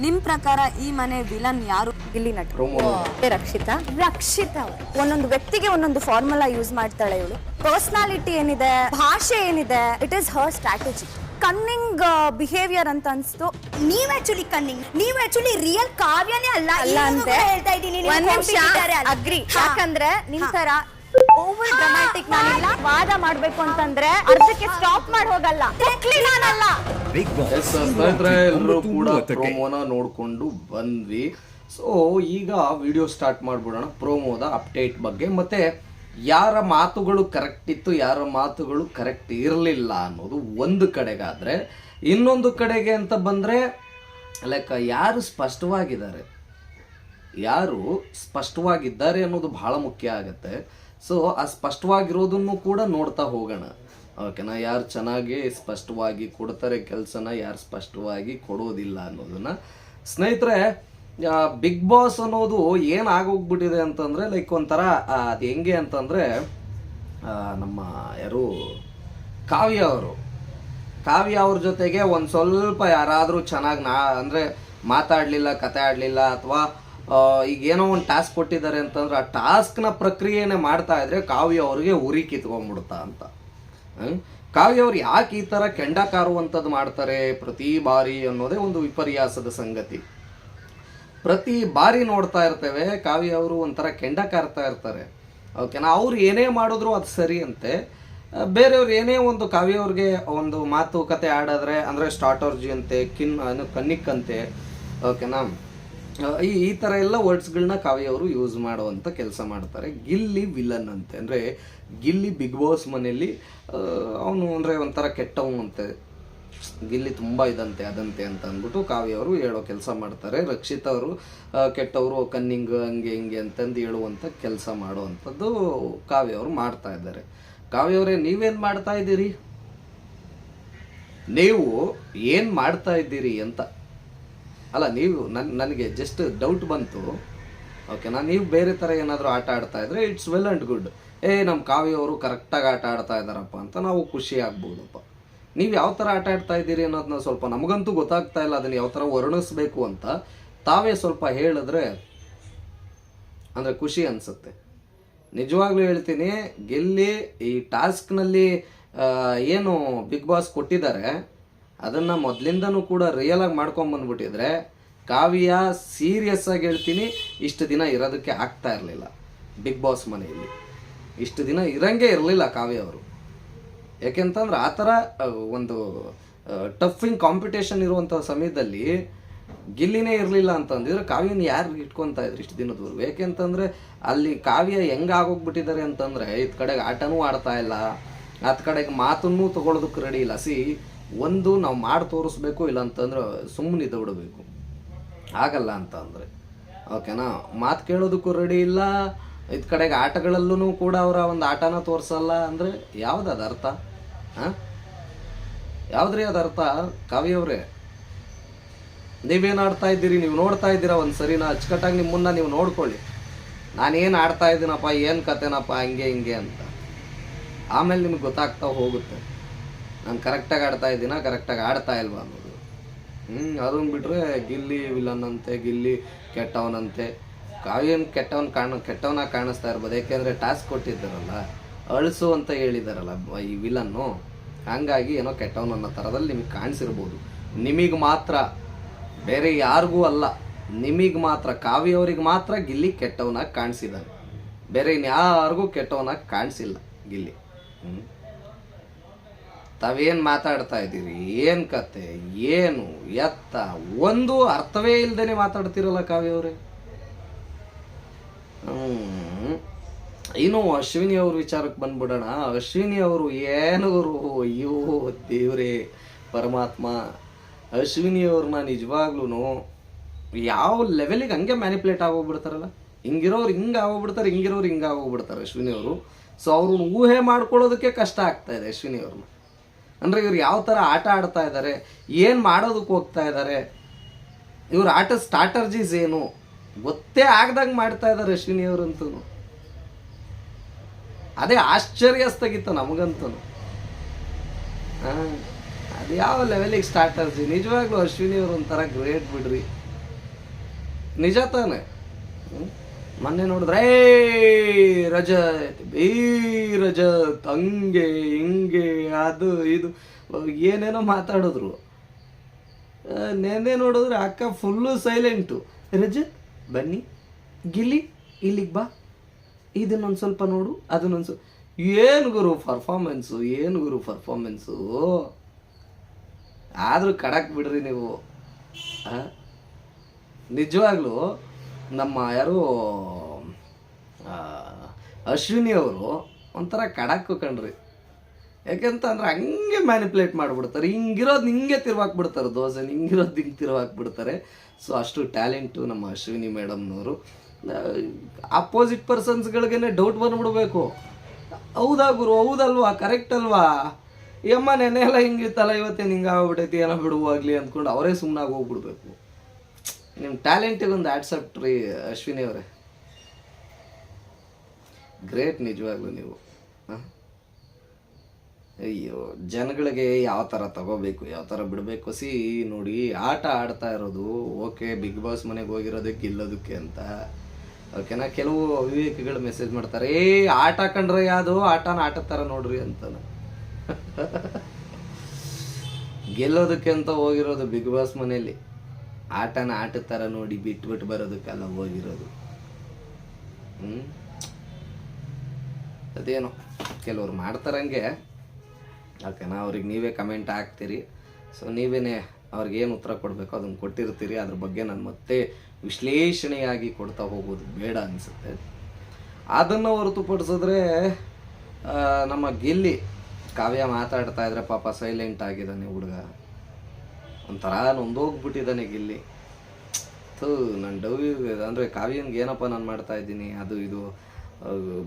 ನಿಮ್ ಪ್ರಕಾರ ಈ ಮನೆ ವಿಲನ್ ಯಾರು? ಇಲ್ಲಿ ನಟ. ರಕ್ಷಿತ? ರಕ್ಷಿತಾ ಒಂದೊಂದು ವ್ಯಕ್ತಿಗೆ ಒಂದೊಂದು ಫಾರ್ಮುಲಾ ಯೂಸ್ ಮಾಡ್ತಾಳೆ ಇವಳು. ಪರ್ಸನಾಲಿಟಿ ಏನಿದೆ ಭಾಷೆ ಏನಿದೆ it is her strategy cunning behaviour ಅಂತ ಅನ್ಸ್ತು. ನೀವ್ ಆಕ್ಚುಲಿ ಕನ್ನಿಂಗ್ ನೀವ್ ಆಕ್ಚುಲಿ ರಿಯಲ್ ಕಾವ್ಯನೇ ಅಲ್ಲ. ಅಲ್ಲ ಅಂತ. ಹೇಳ್ತಾ ಒಂದ್ ನಿಮಿಷ. ಅಗ್ರಿ. ಯಾಕಂದ್ರೆ ನಿಮ್ ತರ ಓವರ್ ಡ್ರಾಮ್ಯಾಟಿಕ್ ನಾನಿಲ್ಲ ವಾದ ಮಾಡ್ಬೇಕು ಅಂತಂದ್ರೆ ಅರ್ಧಕ್ಕೆ ಸ್ಟಾಪ್ ಮಾಡಿ ಹೋಗಲ್ಲ. ತೆಕ್ಲಿ ನಾನಲ್ಲ. ಬಾಸ್ ಸ್ನೇಹಿತರೆ ಎಲ್ಲರೂ ಕೂಡ ಪ್ರೋಮೋನ ನೋಡ್ಕೊಂಡು ಬಂದ್ವಿ. ಸೊ ಈಗ ವಿಡಿಯೋ ಸ್ಟಾರ್ಟ್ ಮಾಡ್ಬಿಡೋಣ. ಪ್ರೋಮೋದ ಅಪ್ಡೇಟ್ ಬಗ್ಗೆ. ಮತ್ತೆ ಯಾರ ಮಾತುಗಳು ಕರೆಕ್ಟ್ ಇತ್ತು ಯಾರ ಮಾತುಗಳು ಕರೆಕ್ಟ್ ಇರಲಿಲ್ಲ ಅನ್ನೋದು ಒಂದು ಕಡೆಗಾದ್ರೆ ಇನ್ನೊಂದು ಕಡೆಗೆ ಅಂತ ಬಂದ್ರೆ ಲೈಕ್ ಯಾರು ಸ್ಪಷ್ಟವಾಗಿದ್ದಾರೆ? ಯಾರು ಸ್ಪಷ್ಟವಾಗಿದ್ದಾರೆ ಅನ್ನೋದು ಬಹಳ ಮುಖ್ಯ ಆಗುತ್ತೆ. ಸೊ ಆ ಸ್ಪಷ್ಟವಾಗಿರೋದನ್ನು ಕೂಡ ನೋಡ್ತಾ ಹೋಗೋಣ. ಓಕೆನಾ ಯಾರು ಚೆನ್ನಾಗಿ ಸ್ಪಷ್ಟವಾಗಿ ಕೊಡ್ತಾರೆ ಕೆಲಸನ, ಯಾರು ಸ್ಪಷ್ಟವಾಗಿ ಕೊಡೋದಿಲ್ಲ ಅನ್ನೋದನ್ನ. ಸ್ನೇಹಿತರೆ ಬಿಗ್ ಬಾಸ್ ಅನ್ನೋದು ಏನು ಆಗೋಗ್ಬಿಟ್ಟಿದೆ ಅಂತಂದ್ರೆ ಲೈಕ್ ಒಂಥರ ಅದು ಹೆಂಗೆ ಅಂತಂದ್ರೆ ನಮ್ಮ ಯಾರು, ಕಾವ್ಯ ಅವರು. ಕಾವ್ಯ ಅವ್ರ ಜೊತೆಗೆ ಒಂದು ಸ್ವಲ್ಪ ಯಾರಾದರೂ ಚೆನ್ನಾಗಿ ನಾ, ಅಂದರೆ ಮಾತಾಡಲಿಲ್ಲ, ಕತೆ ಆಡಲಿಲ್ಲ, ಅಥವಾ ಈಗ ಏನೋ ಒಂದು ಟಾಸ್ಕ್ ಕೊಟ್ಟಿದ್ದಾರೆ ಅಂತಂದ್ರೆ ಆ ಟಾಸ್ಕ್ನ ಪ್ರಕ್ರಿಯೆನೇ ಮಾಡ್ತಾ ಇದ್ರೆ ಕಾವ್ಯ ಅವ್ರಿಗೆ ಉರಿ ಕಿತ್ಕೊಂಡ್ಬಿಡ್ತಾ ಅಂತ. ಕಾವ್ಯ ಅವ್ರು ಯಾಕೆ ಈ ಥರ ಕೆಂಡ ಕಾರುವಂಥದ್ದು ಮಾಡ್ತಾರೆ ಪ್ರತಿ ಬಾರಿ ಅನ್ನೋದೇ ಒಂದು ವಿಪರ್ಯಾಸದ ಸಂಗತಿ. ಪ್ರತಿ ಬಾರಿ ನೋಡ್ತಾ ಇರ್ತೇವೆ ಕಾವ್ಯ ಅವರು ಒಂಥರ ಕೆಂಡ ಕಾರ್ತಾ ಇರ್ತಾರೆ. ಓಕೆನಾ? ಅವ್ರು ಏನೇ ಮಾಡಿದ್ರು ಅದು ಸರಿ ಅಂತೆ. ಬೇರೆಯವ್ರು ಏನೇ ಒಂದು ಕಾವ್ಯ ಅವ್ರಿಗೆ ಒಂದು ಮಾತುಕತೆ ಆಡಿದ್ರೆ ಅಂದರೆ ಸ್ಟಾರ್ಟರ್ಜಿ ಅಂತೆ, ಕಿನ್, ಏನು ಕನ್ನಿಕ್ ಅಂತೆ. ಓಕೆನಾ? ಈ ಈ ಥರ ಎಲ್ಲ ವರ್ಡ್ಸ್ಗಳನ್ನ ಕಾವ್ಯ ಅವರು ಯೂಸ್ ಮಾಡುವಂಥ ಕೆಲಸ ಮಾಡ್ತಾರೆ. ಗಿಲ್ಲಿ ವಿಲನ್ ಅಂತೆ. ಅಂದರೆ ಗಿಲ್ಲಿ ಬಿಗ್ ಬಾಸ್ ಮನೆಯಲ್ಲಿ ಅವನು ಅಂದರೆ ಒಂಥರ ಕೆಟ್ಟವನು ಅಂತೆ. ಗಿಲ್ಲಿ ತುಂಬ ಇದಂತೆ, ಅದಂತೆ ಅಂತ ಅಂದ್ಬಿಟ್ಟು ಕಾವ್ಯ ಅವರು ಹೇಳೋ ಕೆಲಸ ಮಾಡ್ತಾರೆ. ರಕ್ಷಿತ ಅವರು ಕೆಟ್ಟವರು ಕನ್ನಿಂಗ್ ಹಂಗೆ ಹಿಂಗೆ ಅಂತಂದು ಹೇಳುವಂಥ ಕೆಲಸ ಮಾಡುವಂಥದ್ದು ಕಾವ್ಯ ಅವರು ಮಾಡ್ತಾ ಇದ್ದಾರೆ. ಕಾವ್ಯ ಅವರೇ ನೀವೇನು ಮಾಡ್ತಾ ಇದ್ದೀರಿ? ನೀವು ಏನು ಮಾಡ್ತಾ ಇದ್ದೀರಿ ಅಂತ. ಅಲ್ಲ, ನೀವು ನನ್, ನನಗೆ ಜಸ್ಟ್ ಡೌಟ್ ಬಂತು. ಓಕೆನಾ ನೀವು ಬೇರೆ ಥರ ಏನಾದರೂ ಆಟ ಆಡ್ತಾ ಇದ್ರೆ ಇಟ್ಸ್ ವೆಲ್ ಆ್ಯಂಡ್ ಗುಡ್ ಏ ನಮ್ಮ ಕಾವ್ಯ ಅವರು ಕರೆಕ್ಟಾಗಿ ಆಟ ಆಡ್ತಾ ಇದ್ದಾರಪ್ಪ ಅಂತ ನಾವು ಖುಷಿ ಆಗ್ಬೋದಪ್ಪ. ನೀವು ಯಾವ ಥರ ಆಟ ಆಡ್ತಾ ಇದ್ದೀರಿ ಅನ್ನೋದನ್ನ ಸ್ವಲ್ಪ ನಮಗಂತೂ ಗೊತ್ತಾಗ್ತಾ ಇಲ್ಲ, ಅದನ್ನು ಯಾವ ಥರ ವರ್ಣಿಸ್ಬೇಕು ಅಂತ. ತಾವೇ ಸ್ವಲ್ಪ ಹೇಳಿದ್ರೆ ಅಂದರೆ ಖುಷಿ ಅನಿಸುತ್ತೆ. ನಿಜವಾಗ್ಲೂ ಹೇಳ್ತೀನಿ, ಗೆಲ್ಲಿ ಈ ಟಾಸ್ಕ್ನಲ್ಲಿ ಏನು ಬಿಗ್ ಬಾಸ್ ಕೊಟ್ಟಿದ್ದಾರೆ ಅದನ್ನು ಮೊದಲಿಂದನೂ ಕೂಡ ರಿಯಲ್ ಆಗಿ ಮಾಡ್ಕೊಂಡು ಬಂದ್ಬಿಟ್ಟಿದ್ರೆ, ಕಾವ್ಯ ಸೀರಿಯಸ್ ಆಗಿ ಹೇಳ್ತೀನಿ, ಇಷ್ಟು ದಿನ ಇರೋದಕ್ಕೆ ಆಗ್ತಾ ಇರಲಿಲ್ಲ. ಬಿಗ್ ಬಾಸ್ ಮನೆಯಲ್ಲಿ. ಇಷ್ಟು ದಿನ ಇರಂಗೆ ಇರಲಿಲ್ಲ ಕಾವ್ಯ ಅವರು. ಯಾಕೆಂತಂದ್ರೆ ಆ ಥರ ಒಂದು ಟಫಿಂಗ್ ಕಾಂಪಿಟೇಷನ್ ಇರುವಂಥ ಸಮಯದಲ್ಲಿ ಗಿಲ್ಲಿನೇ ಇರಲಿಲ್ಲ ಅಂತಂದಿದ್ರೆ ಕಾವ್ಯನ ಯಾರು ಇಟ್ಕೊತಾ ಇದ್ರು ಇಷ್ಟು ದಿನದವರು ಯಾಕೆಂತಂದ್ರೆ ಅಲ್ಲಿ ಕಾವ್ಯ ಹೆಂಗೆ ಆಗೋಗ್ಬಿಟ್ಟಿದ್ದಾರೆ ಅಂತಂದ್ರೆ ಇತ್ ಕಡೆಗೆ ಆಟನೂ ಆಡ್ತಾ ಇಲ್ಲ ಅತ್ ಕಡೆಗೆ ಮಾತನ್ನೂ ತಗೊಳ್ಳೋದಕ್ಕೆ ರೆಡಿ ಇಲ್ಲ. ಸಿ ಒಂದು ನಾವು ಮಾಡಿ ತೋರಿಸ್ಬೇಕು ಇಲ್ಲ ಅಂತಂದ್ರೆ ಸುಮ್ಮನೆ ಇದ್ದು ಬಿಡಬೇಕು. ಆಗಲ್ಲ ಅಂತ ಅಂದರೆ. ಓಕೆನಾ ಮಾತು ಕೇಳೋದಕ್ಕೂ ರೆಡಿ ಇಲ್ಲ. ಇದ್ ಕಡೆಗೆ ಆಟಗಳಲ್ಲೂ ಕೂಡ ಅವರ ಒಂದು ಆಟನ ತೋರಿಸಲ್ಲ ಅಂದರೆ ಯಾವ್ದು ಅದು ಅರ್ಥ? ಹಾಂ? ಯಾವ್ದ್ರಿ ಅದು ಅರ್ಥ? ಕಾವ್ಯವ್ರೆ ನೀವೇನು ಆಡ್ತಾ ಇದ್ದೀರಿ? ನೀವು ನೋಡ್ತಾ ಇದ್ದೀರಾ ಒಂದು ಸರಿನಾ ಅಚ್ಚುಕಟ್ಟಾಗಿ ನಿಮ್ಮನ್ನ ನೀವು ನೋಡ್ಕೊಳ್ಳಿ. ನಾನೇನು ಆಡ್ತಾ ಇದ್ದೀನಪ್ಪ, ಏನು ಕತೆನಪ್ಪ, ಹಂಗೆ ಹಿಂಗೆ ಅಂತ. ಆಮೇಲೆ ನಿಮ್ಗೆ ಗೊತ್ತಾಗ್ತಾ ಹೋಗುತ್ತೆ. ನಾನು ಕರೆಕ್ಟಾಗಿ ಆಡ್ತಾ ಇದ್ದೀನ? ಕರೆಕ್ಟಾಗಿ ಆಡ್ತಾ ಇಲ್ವಾ ಅನ್ನೋದು. ಹ್ಞೂ ಅದನ್ನು ಬಿಟ್ಟರೆ ಗಿಲ್ಲಿ ವಿಲನ್ ಅಂತೆ ಗಿಲ್ಲಿ ಕೆಟ್ಟವನಂತೆ. ಕಾವ್ಯನ್ ಕೆಟ್ಟವನ್ ಕಾಣ, ಕೆಟ್ಟವನಾಗಿ ಕಾಣಿಸ್ತಾ ಇರ್ಬೋದು. ಯಾಕೆಂದರೆ ಟಾಸ್ಕ್ ಕೊಟ್ಟಿದ್ದಾರಲ್ಲ, ಅಳಿಸು ಅಂತ ಹೇಳಿದಾರಲ್ಲ ಈ ವಿಲನ್ನು. ಹಂಗಾಗಿ ಏನೋ ಕೆಟ್ಟವನ ಅನ್ನೋ ಥರದಲ್ಲಿ ನಿಮಗೆ ಕಾಣಿಸಿರ್ಬೋದು. ನಿಮಗೆ ಮಾತ್ರ, ಬೇರೆ ಯಾರಿಗೂ ಅಲ್ಲ. ನಿಮಗೆ ಮಾತ್ರ ಕಾವ್ಯ ಅವ್ರಿಗೆ ಮಾತ್ರ ಗಿಲ್ಲಿ ಕೆಟ್ಟವನಾಗಿ ಕಾಣಿಸಿದ್ದಾರೆ ಬೇರೆ ಇನ್ಯಾರಿಗೂ ಕೆಟ್ಟವನಾಗಿ ಕಾಣಿಸಿಲ್ಲ ಗಿಲ್ಲಿ. ಹ್ಞೂ ತಾವೇನು ಮಾತಾಡ್ತಾ ಇದ್ದೀರಿ? ಏನು ಕತೆ? ಏನು? ಎತ್ತ? ಒಂದು ಅರ್ಥವೇ ಇಲ್ದೇನೆ ಮಾತಾಡ್ತಿರಲ್ಲ ಕಾವ್ಯ ಅವರೇ. ಹ್ಮ್. ಇನ್ನು ಅಶ್ವಿನಿ ಅವ್ರ ವಿಚಾರಕ್ಕೆ ಬಂದ್ಬಿಡೋಣ. ಅಶ್ವಿನಿ ಅವರು ಏನವರು ಅಯ್ಯೋ, ದೇವ್ರೇ, ಪರಮಾತ್ಮ. ಅಶ್ವಿನಿ ಅವ್ರನ್ನ ನಿಜವಾಗ್ಲೂ ಯಾವ ಲೆವೆಲಿಗೆ ಹಂಗೆ ಮ್ಯಾನಿಪ್ಯುಲೇಟ್ ಆಗೋಗ್ಬಿಡ್ತಾರಲ್ಲ? ಹಿಂಗಿರೋರು ಹಿಂಗೆ ಆಗೋಗ್ಬಿಡ್ತಾರೆ, ಹಿಂಗಿರೋರು ಹಿಂಗೆ ಆಗೋಗ್ಬಿಡ್ತಾರೆ ಅಶ್ವಿನಿ ಅವರು. ಸೊ ಅವ್ರನ್ನ ಊಹೆ ಮಾಡ್ಕೊಳ್ಳೋದಕ್ಕೆ ಕಷ್ಟ ಆಗ್ತಾ ಇದೆ ಅಶ್ವಿನಿ ಅವ್ರನ್ನ. ಅಂದರೆ ಇವ್ರು ಯಾವ ಥರ ಆಟ ಆಡ್ತಾ ಇದ್ದಾರೆ ಏನು ಮಾಡೋದಕ್ಕೆ ಹೋಗ್ತಾ ಇದ್ದಾರೆ ಇವ್ರ ಆಟ ಸ್ಟ್ರಾಟರ್ಜೀಸ್ ಏನು? ಗೊತ್ತೇ ಆಗ್ದಂಗೆ ಮಾಡ್ತಾ ಇದ್ದಾರೆ ಅಶ್ವಿನಿ ಅವರಂತೂ. ಅದೇ ಆಶ್ಚರ್ಯಸ್ತಾಗಿತ್ತು ನಮಗಂತೂ. ಹಾಂ ಅದು ಯಾವ ಲೆವೆಲಿಗೆ ಸ್ಟಾರ್ಟರ್ಜಿ ನಿಜವಾಗ್ಲೂ ಅಶ್ವಿನಿ ಅವರು ಒಂಥರ ಗ್ರೇಟ್ ಬಿಡ್ರಿ. ನಿಜ ತಾನೆ? ಮೊನ್ನೆ ನೋಡಿದ್ರೆ, ಏ, ರಜಾ ಬೀ, ರಜಾ ಹಂಗೆ ಹಿಂಗೆ, ಅದು, ಇದು. ಏನೇನೋ ಮಾತಾಡಿದ್ರು. ನೆನ್ನೆ ನೋಡಿದ್ರೆ ಅಕ್ಕ ಫುಲ್ಲು ಸೈಲೆಂಟು ರಜತ್ ಬನ್ನಿ. ಗಿಲಿ, ಇಲ್ಲಿಗೆ ಬಾ. ಇದನ್ನೊಂದು ಸ್ವಲ್ಪ ನೋಡು, ಅದನ್ನೊಂದು ಸ್ವಲ್ಪ. ಏನು ಗುರು ಪರ್ಫಾರ್ಮೆನ್ಸು ಏನು ಗುರು ಪರ್ಫಾರ್ಮೆನ್ಸು ಆದರೂ ಕಡಕ್ ಬಿಡ್ರಿ ನೀವು? ನಿಜವಾಗ್ಲೂ ನಮ್ಮ ಯಾರು ಅಶ್ವಿನಿ ಅವರು ಒಂಥರ ಕಡಕ್ಕು ಕಣ್ರಿ. ಯಾಕೆಂತಂದ್ರೆ ಹಂಗೆ ಮ್ಯಾನಿಪ್ಯುಲೇಟ್ ಮಾಡಿಬಿಡ್ತಾರೆ. ಹಿಂಗಿರೋದು ಹಿಂಗೆ ತಿರ್ವಾಕ್ಬಿಡ್ತಾರೆ, ದೋಸೆ ಹಿಂಗಿರೋದು ಹಿಂಗೆ ತಿರ್ವಾಕ್ಬಿಡ್ತಾರೆ. ಸೊ ಅಷ್ಟು ಟ್ಯಾಲೆಂಟು ನಮ್ಮ ಅಶ್ವಿನಿ ಮೇಡಮ್ನವರು. ಅಪೋಸಿಟ್ ಪರ್ಸನ್ಸ್ಗಳಿಗೇನೆ ಡೌಟ್ ಬಂದ್ಬಿಡ್ಬೇಕು. ಹೌದಾ ಗುರು, ಹೌದಲ್ವಾ? ಕರೆಕ್ಟ್ ಅಲ್ವಾ? ಈ ಅಮ್ಮ ನೆನೆ ಎಲ್ಲ ಹಿಂಗಿತ್ತಲ್ಲ, ಇವತ್ತೇನು ಹಿಂಗೆ ಆಗ್ಬಿಟ್ಟೈತಿ ಏನೋ ಬಿಡುವಾಗಲಿ ಅಂದ್ಕೊಂಡು ಅವರೇ ಸುಮ್ಮನಾಗಿ ಹೋಗ್ಬಿಡ್ಬೇಕು. ನಿಮ್ಮ ಟ್ಯಾಲೆಂಟಿಗೆ ಒಂದು ಆಡ್ಸಪ್ಟ್ ರೀ ಅಶ್ವಿನಿ ಅವರೇ. ಗ್ರೇಟ್ ನಿಜವಾಗ್ಲೂ ನೀವು. ಅಯ್ಯೋ, ಜನಗಳಿಗೆ ಯಾವ ಥರ ತಗೋಬೇಕು, ಯಾವ ಥರ ಬಿಡಬೇಕು, ಸಿ ನೋಡಿ, ಆಟ ಆಡ್ತಾ ಇರೋದು, ಓಕೆ, ಬಿಗ್ ಬಾಸ್ ಮನೆಗೆ ಹೋಗಿರೋದಕ್ಕೆ ಗೆಲ್ಲೋದಕ್ಕೆ ಅಂತ. ಓಕೆನಾ ಕೆಲವು ಅವಿವೇಕಿಗಳು ಮೆಸೇಜ್ ಮಾಡ್ತಾರೆ, ಏ, ಆಟ ಕಂಡ್ರೆ ಯಾವುದು, ಆಟನ ಆಟ ಥರ ನೋಡ್ರಿ ಅಂತ ಗೆಲ್ಲೋದಕ್ಕೆ ಅಂತ ಹೋಗಿರೋದು ಬಿಗ್ ಬಾಸ್ ಮನೆಯಲ್ಲಿ. ಆಟನ ಆಟದ ಥರ ನೋಡಿ ಬಿಟ್ಬಿಟ್ಟು ಬರೋದಕ್ಕೆಲ್ಲ ಹೋಗಿರೋದು. ಹ್ಞೂ ಅದೇನೋ ಕೆಲವ್ರು ಮಾಡ್ತಾರಂಗೆ ಓಕೆನಾ ಅವ್ರಿಗೆ ನೀವೇ ಕಮೆಂಟ್ ಹಾಕ್ತೀರಿ. ಸೊ ನೀವೇನೇ ಅವ್ರಿಗೇನು ಉತ್ತರ ಕೊಡಬೇಕು ಅದನ್ನು ಕೊಟ್ಟಿರ್ತೀರಿ. ಅದ್ರ ಬಗ್ಗೆ ನಾನು ಮತ್ತೆ ವಿಶ್ಲೇಷಣೆಯಾಗಿ ಕೊಡ್ತಾ ಹೋಗೋದು ಬೇಡ ಅನಿಸುತ್ತೆ. ಅದನ್ನು ಹೊರತುಪಡಿಸಿದ್ರೆ ನಮ್ಮ ಗಿಲ್ಲಿ ಕಾವ್ಯ ಮಾತಾಡ್ತಾ ಇದ್ರೆ ಪಾಪ ಸೈಲೆಂಟ್ ಆಗಿದ್ದಾನೆ ಹುಡುಗ. ಒಂಥರ ನೊಂದೋಗ್ಬಿಟ್ಟಿದ್ದಾನೆ ಗಿಲ್ಲಿ ಥೂ, ನಾನು ಡವ್ ಅಂದರೆ ಕಾವ್ಯನ್ಗೆ ಏನಪ್ಪ ನಾನು ಮಾಡ್ತಾ ಇದ್ದೀನಿ? ಅದು ಇದು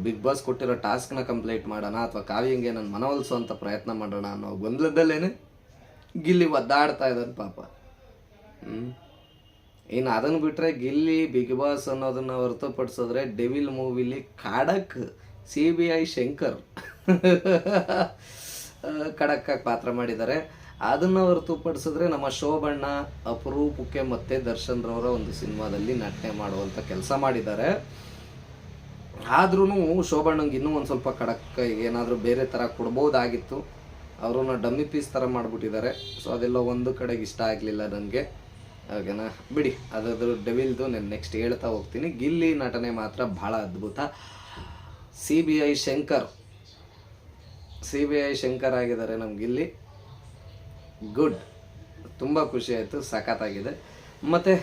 ಬಿಗ್ ಬಾಸ್ ಕೊಟ್ಟಿರೋ ಟಾಸ್ಕ್ನ ಕಂಪ್ಲೀಟ್ ಮಾಡೋಣ ಅಥವಾ ಕಾವ್ಯಂಗೆ ನಾನು ಮನವೊಲಿಸುವಂಥ ಪ್ರಯತ್ನ ಮಾಡೋಣ ಅನ್ನೋ ಗೊಂದಲದಲ್ಲೇನೆ ಗಿಲ್ಲಿ ಒದ್ದಾಡ್ತಾ ಇದ್ದಾನೆ ಪಾಪ. ಹ್ಞೂ ಇನ್ನು ಅದನ್ನು ಬಿಟ್ಟರೆ ಗಿಲ್ಲಿ ಬಿಗ್ ಬಾಸ್ ಅನ್ನೋದನ್ನ ಹೊರತುಪಡಿಸಿದ್ರೆ ಡೆವಿಲ್ ಮೂವಿಲಿ ಖಡಕ್, ಸಿ ಬಿ ಐ ಶಂಕರ್. ಖಡಕ್ಕಾಗಿ ಪಾತ್ರ ಮಾಡಿದ್ದಾರೆ. ಅದನ್ನು ಹೊರತುಪಡಿಸಿದ್ರೆ ನಮ್ಮ ಶೋಭಣ್ಣ, ಅಪರೂಪಕ್ಕೆ ಮತ್ತೆ ದರ್ಶನ್ರವರ ಒಂದು ಸಿನಿಮಾದಲ್ಲಿ ನಟನೆ ಮಾಡುವಂಥ ಕೆಲಸ ಮಾಡಿದ್ದಾರೆ. ಆದ್ರೂ ಶೋಭಣ್ಣಂಗೆ ಇನ್ನೂ ಒಂದು ಸ್ವಲ್ಪ ಖಡಕ್ ಏನಾದರೂ ಬೇರೆ ಥರ ಕೊಡ್ಬೋದಾಗಿತ್ತು. ಅವರನ್ನ ಡಮ್ಮಿ ಪೀಸ್ ಥರ ಮಾಡಿಬಿಟ್ಟಿದ್ದಾರೆ. ಸೊ ಅದೆಲ್ಲ ಒಂದು ಕಡೆಗೆ ಇಷ್ಟ ಆಗಲಿಲ್ಲ ನನಗೆ ಹಾಗೆನಾ? ಬಿಡಿ ಅದಾದ್ರು ಡೆವಿಲ್ದು ನಾನು ನೆಕ್ಸ್ಟ್ ಹೇಳ್ತಾ ಹೋಗ್ತೀನಿ. ಗಿಲ್ಲಿ ನಟನೆ ಮಾತ್ರ ಭಾಳ ಅದ್ಭುತ. C B I Shankar. C B I Shankar ಆಗಿದ್ದಾರೆ ನಮ್ಗೆ ಗಿಲ್ಲಿ. ಗುಡ್ ತುಂಬ ಖುಷಿ ಆಯಿತು, ಸಖತ್ತಾಗಿದೆ. ಮತ್ತು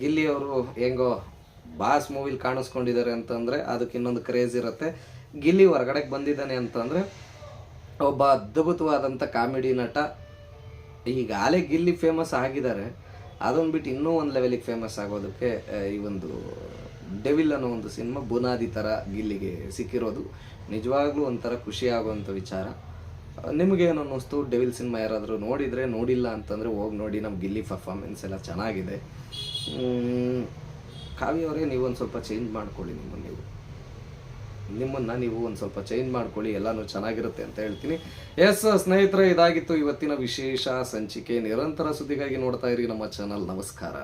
ಗಿಲ್ಲಿ ಅವರು ಹೆಂಗೋ ಬಾಸ್ ಮೂವಿಲಿ ಕಾಣಿಸ್ಕೊಂಡಿದ್ದಾರೆ ಅಂತಂದರೆ ಅದಕ್ಕೆ ಇನ್ನೊಂದು ಕ್ರೇಜ್ ಇರುತ್ತೆ. ಗಿಲ್ಲಿ ಹೊರಗಡೆಗೆ ಬಂದಿದ್ದಾನೆ ಅಂತಂದರೆ ಒಬ್ಬ ಅದ್ಭುತವಾದಂಥ ಕಾಮಿಡಿ ನಟ. ಈಗಾಗಲೇ ಗಿಲ್ಲಿ ಫೇಮಸ್ ಆಗಿದ್ದಾರೆ. ಅದನ್ನು ಬಿಟ್ಟು ಇನ್ನೂ ಒಂದು ಲೆವೆಲಿಗೆ ಫೇಮಸ್ ಆಗೋದಕ್ಕೆ ಈ ಒಂದು ಡೆವಿಲ್ ಅನ್ನೋ ಒಂದು ಸಿನಿಮಾ ಬುನಾದಿ ಥರ ಗಿಲ್ಲಿಗೆ ಸಿಕ್ಕಿರೋದು. ನಿಜವಾಗ್ಲೂ ಒಂಥರ ಖುಷಿ ಆಗುವಂಥ ವಿಚಾರ. ನಿಮಗೇನು ಅನ್ನಿಸ್ತು? ಡೆವಿಲ್ ಸಿನಿಮಾ ಯಾರಾದರೂ ನೋಡಿದರೆ ನೋಡಿಲ್ಲ ಅಂತಂದರೆ ಹೋಗಿ ನೋಡಿ ನಮ್ಮ ಗಿಲ್ಲಿ ಪರ್ಫಾರ್ಮೆನ್ಸ್ ಎಲ್ಲ ಚೆನ್ನಾಗಿದೆ. ಕಾವ್ಯವರೇ ನೀವು ಒಂದು ಸ್ವಲ್ಪ ಚೇಂಜ್ ಮಾಡ್ಕೊಳ್ಳಿ ನಿಮ್ಮನ್ನು ನೀವು. ನಿಮ್ಮನ್ನು ನೀವು ಒಂದು ಸ್ವಲ್ಪ ಚೇಂಜ್ ಮಾಡ್ಕೊಳ್ಳಿ, ಎಲ್ಲನೂ ಚೆನ್ನಾಗಿರುತ್ತೆ ಅಂತ ಹೇಳ್ತೀನಿ. ಎಸ್, ಸ್ನೇಹಿತರೆ, ಇದಾಗಿತ್ತು ಇವತ್ತಿನ ವಿಶೇಷ ಸಂಚಿಕೆ. ನಿರಂತರ ಸುದ್ದಿಗಾಗಿ ನೋಡ್ತಾ ಇರಿ ನಮ್ಮ ಚಾನಲ್ ನಮಸ್ಕಾರ.